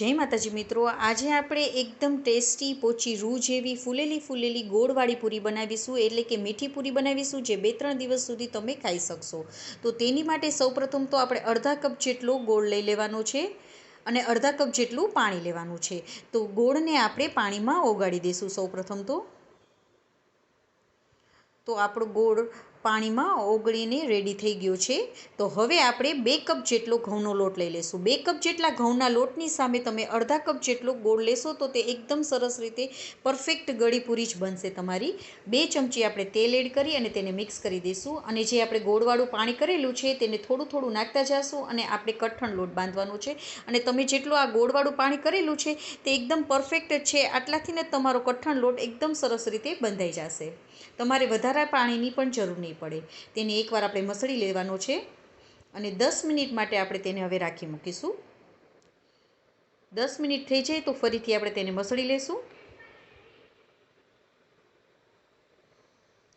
જય માતાજી મિત્રો. આજે આપણે એકદમ ટેસ્ટી પોચી રૂ જેવી ફૂલેલી ફૂલેલી ગોળવાળી પૂરી બનાવીશું. એટલે કે મીઠી પૂરી બનાવીશું જે બે ત્રણ દિવસ સુધી તમે ખાઈ શકશો. તો તેની માટે સૌપ્રથમ તો આપણે અડધા કપ જેટલો ગોળ લઈ લેવાનો છે અને અડધા કપ જેટલું પાણી લેવાનું છે. તો ગોળને આપણે પાણીમાં ઓગાળી દઈશું સૌપ્રથમ તો. તો આપણો ગોળ પાણીમાં ઓગળીને રેડી થઈ ગયો છે. તો હવે આપણે બે કપ જેટલો ઘઉંનો લોટ લઈ લેશું. બે કપ જેટલા ઘઉંના લોટની સામે તમે અડધા કપ જેટલો ગોળ લેશો તો તે એકદમ સરસ રીતે પરફેક્ટ ગળી પૂરી જ બનશે તમારી. બે ચમચી આપણે તેલ એડ કરી અને તેને મિક્સ કરી દઈશું અને જે આપણે ગોળવાળું પાણી કરેલું છે તેને થોડું થોડું નાખતા જશું અને આપણે કઠણ લોટ બાંધવાનો છે. અને તમે જેટલું આ ગોળવાળું પાણી કરેલું છે તે એકદમ પરફેક્ટ છે. આટલાથી ને તમારો કઠણ લોટ એકદમ સરસ રીતે બંધાઈ જશે. તમારે વધારે પાણીની પણ જરૂર નહીં પડે. તેને એકવાર આપણે મસળી લેવાનો છે અને દસ મિનિટ માટે આપણે તેને હવે રાખી મૂકીશું. દસ મિનિટ થઈ જાય તો ફરીથી આપણે તેને મસળી લેશું.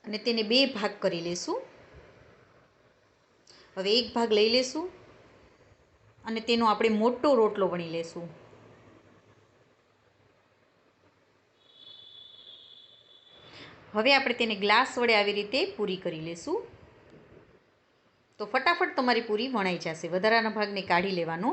અને તેને બે ભાગ કરી લેશું. હવે એક ભાગ લઈ લેશું અને તેનો આપણે મોટો રોટલો વણી લેશું. હવે આપણે તેને ગ્લાસ વડે આવી રીતે પૂરી કરી લેશું. તો ફટાફટ તમારી પૂરી વણાઈ જશે. વધારાના ભાગને કાઢી લેવાનો.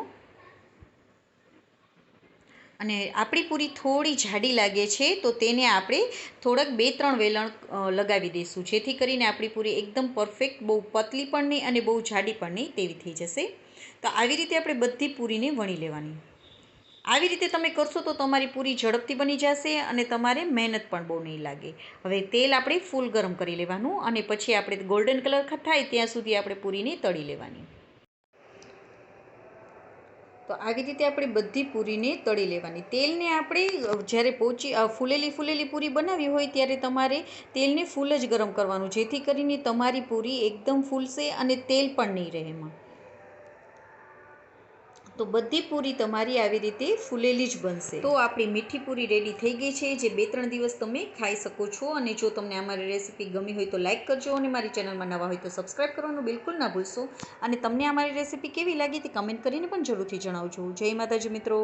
અને આપણી પૂરી થોડી જાડી લાગે છે, તો તેને આપણે થોડાક બે ત્રણ વેલણ લગાવી દઈશું. જેથી કરીને આપણી પૂરી એકદમ પરફેક્ટ, બહુ પતલી પણ નહીં અને બહુ જાડી પણ નહીં તેવી થઈ જશે. તો આવી રીતે આપણે બધી પૂરીને વણી લેવાની. આવી રીતે તમે કરશો તો તમારી પૂરી ઝડપથી બની જશે અને તમારે મહેનત પણ બહુ નહીં લાગે. હવે તેલ આપણે ફૂલ ગરમ કરી લેવાનું અને પછી આપણે ગોલ્ડન કલર થાય ત્યાં સુધી આપણે પૂરીને તળી લેવાની. તો આવી રીતે આપણે બધી પૂરીને તળી લેવાની. તેલને આપણે જ્યારે પોચી ફૂલેલી ફૂલેલી પૂરી બનાવી હોય ત્યારે તમારે તેલને ફૂલ જ ગરમ કરવાનું, જેથી કરીને તમારી પૂરી એકદમ ફૂલશે અને તેલ પણ નહીં રહે એમાં. તો બધી પૂરી તમારી આવી રીતે ફૂલેલી જ બનશે. તો આપણી મીઠી પૂરી રેડી થઈ ગઈ છે, જે બે ત્રણ દિવસ તમે ખાઈ શકો છો. અને જો તમને અમારી રેસીપી ગમી હોય તો લાઇક કરજો અને મારી ચેનલમાં નવા હોય તો સબસ્ક્રાઈબ કરવાનું બિલકુલ ના ભૂલશો. અને તમને અમારી રેસીપી કેવી લાગી તે કમેન્ટ કરીને પણ જરૂરથી જણાવજો. જય માતાજી મિત્રો.